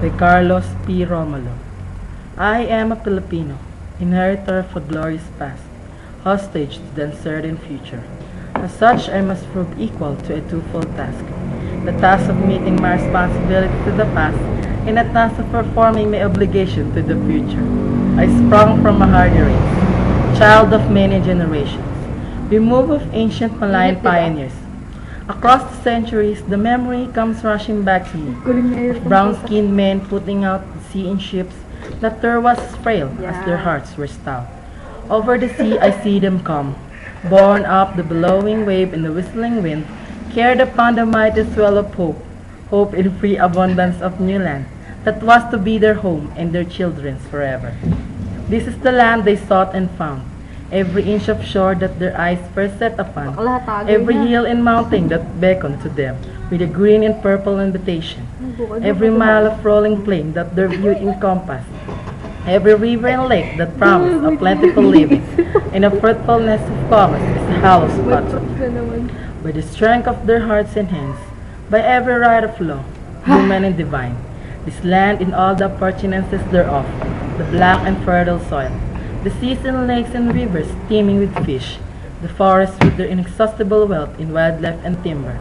by Carlos P. Romulo. I am a Filipino, inheritor of a glorious past, hostage to the uncertain future. As such, I must prove equal to a twofold task. The task of meeting my responsibility to the past and the task of performing my obligation to the future. I sprung from a hardy race, child of many generations, removed of ancient Malayan pioneers. Across the centuries, the memory comes rushing back to me. Of brown-skinned men putting out to sea in ships. That there was frail as their hearts were stout. Over the sea I see them come, borne up the billowing wave and the whistling wind, carried upon the mighty swell of hope, hope in free abundance of new land, that was to be their home and their children's forever. This is the land they sought and found, every inch of shore that their eyes first set upon, every hill and mountain that beckoned to them with a green and purple invitation, every mile of rolling plain that their view encompassed, every river and lake that promised a plentiful living and a fruitfulness of commerce is hollow spot. By the strength of their hearts and hands, by every right of law, human and divine, this land in all the appurtenances thereof, the black and fertile soil, the seas and lakes and rivers teeming with fish, the forests with their inexhaustible wealth in wildlife and timber,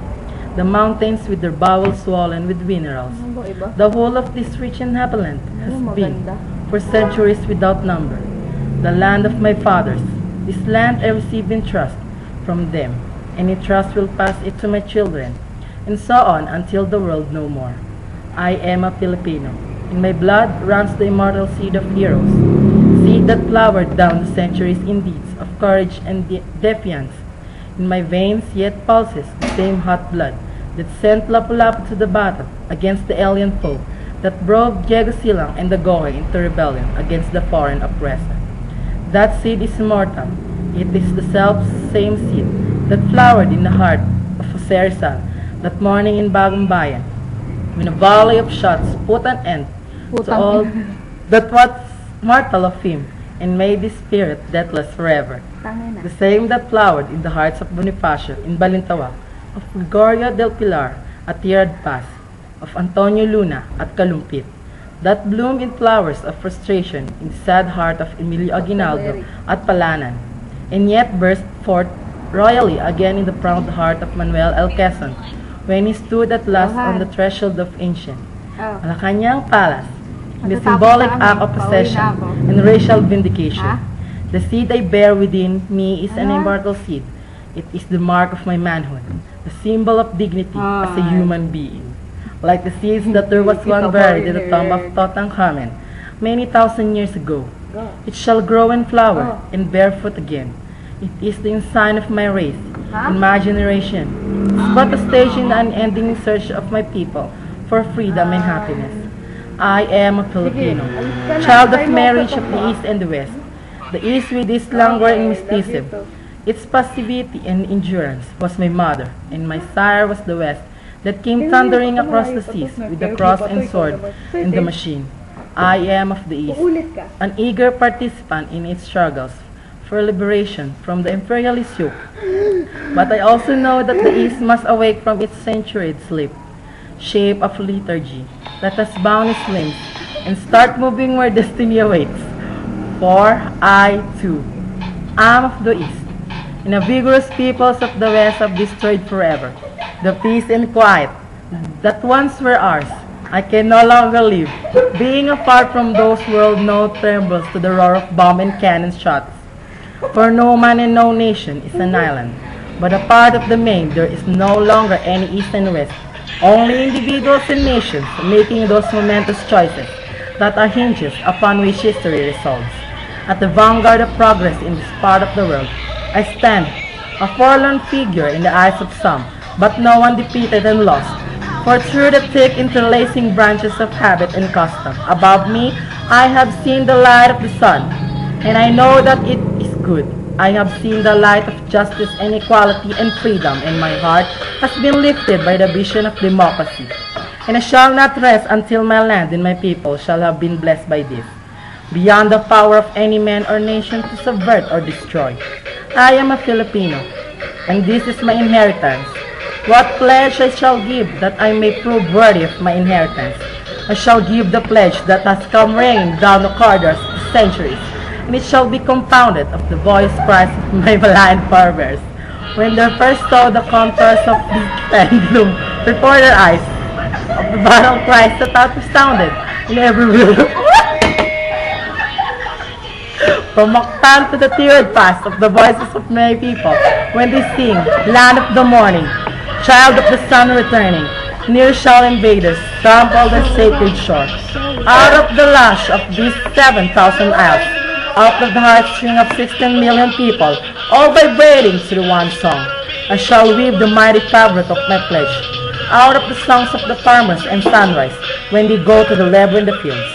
the mountains with their bowels swollen with minerals, Ano ba iba? the whole of this rich and happy land has been, for centuries without number, the land of my fathers. This land I received in trust from them, and in trust will pass it to my children, and so on until the world no more. I am a Filipino. In my blood runs the immortal seed of heroes, that flowered down the centuries in deeds of courage and de- defiance. In my veins yet pulses the same hot blood that sent Lapu-Lapu to the battle against the alien foe, that drove Diego Silang and the Goy into rebellion against the foreign oppressor. That seed is immortal. It is the self same seed that flowered in the heart of Jose Rizal that morning in Bagong Bayan, when a volley of shots put an end to all that was mortal of him and made this spirit deathless forever. The same that flowered in the hearts of Bonifacio in Balintawak, of Gregorio del Pilar at Tirad Pass, of Antonio Luna at Kalumpit, that bloomed in flowers of frustration in the sad heart of Emilio Aguinaldo at Palanan, and yet burst forth royally again in the proud heart of Manuel L. Quezon, when he stood at last on the threshold of ancient Oh. Malacanang Palace, in the symbolic act of possession and racial vindication. The seed I bear within me is an immortal seed. It is the mark of my manhood, the symbol of dignity as a human being. Like the seeds that there was one buried in the tomb of Tutankhamen many thousand years ago. It shall grow and flower Oh. and bear fruit again. It is the ensign of my race and my generation. It's but a stage in the unending search of my people for freedom and happiness. I am a Filipino, na. child of marriage of the. East and the West. The East with its languor and mysticism. Its passivity and endurance was my mother, and my sire was the West that came thundering across the seas with the cross and sword and the machine. I am of the East, an eager participant in its struggles for liberation from the imperialist yoke. But I also know that the East must awake from its centuried sleep, shape of lethargy Let us bound its limbs, and start moving where destiny awaits. For I too am of the East, and the vigorous peoples of the West have destroyed forever the peace and quiet that once were ours. I can no longer live, being apart from those world no trembles to the roar of bomb and cannon shots. For no man and no nation is an island, but a part of the main there is no longer any east and west, only individuals and nations making those momentous choices that are hinges upon which history resolves. At the vanguard of progress in this part of the world, I stand, a forlorn figure in the eyes of some, but no one defeated and lost. For through the thick interlacing branches of habit and custom, above me I have seen the light of the sun, and I know that it is good. I have seen the light of justice and equality and freedom, and my heart has been lifted by the vision of democracy. And I shall not rest until my land and my people shall have been blessed by this, beyond the power of any man or nation to subvert or destroy. I am a Filipino, and this is my inheritance. What pledge I shall give that I may prove worthy of my inheritance? I shall give the pledge that has come raining down the corridors of centuries, and it shall be compounded of the voice cries of my blind forebears. When they first saw the contours of the pendulum before their eyes, of the battle cries that out resounded in every wheel. From Mactan to the tiered pass of the voices of my people, when they sing, land of the morning, child of the sun returning, near shall invaders trample the sacred shore. Out of the lash of these 7,000 isles, out of the heartstring of 16 million people, all vibrating the one song, I shall weave the mighty fabric of my pledge, out of the songs of the farmers and sunrise, when they go to the labor in the fields,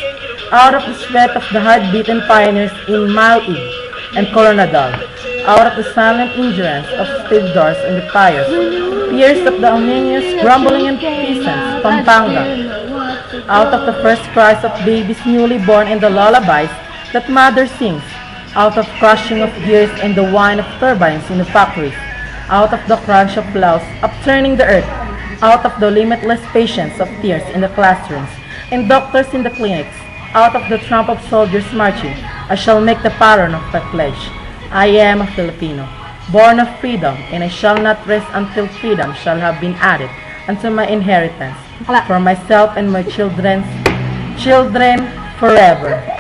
out of the sweat of the hard-beaten pioneers in Maui and Coronadal, out of the silent endurance of stevedores and the fires, tears of the Armenians grumbling and peasants, Pampanga, out of the first cries of babies newly born and the lullabies that mother sings, out of crushing of gears and the whine of turbines in the factories, out of the crunch of plows upturning the earth, out of the limitless patience of tears in the classrooms and doctors in the clinics, out of the tramp of soldiers marching, I shall make the pattern of my pledge. I am a Filipino, born of freedom, and I shall not rest until freedom shall have been added unto my inheritance for myself and my children's children forever.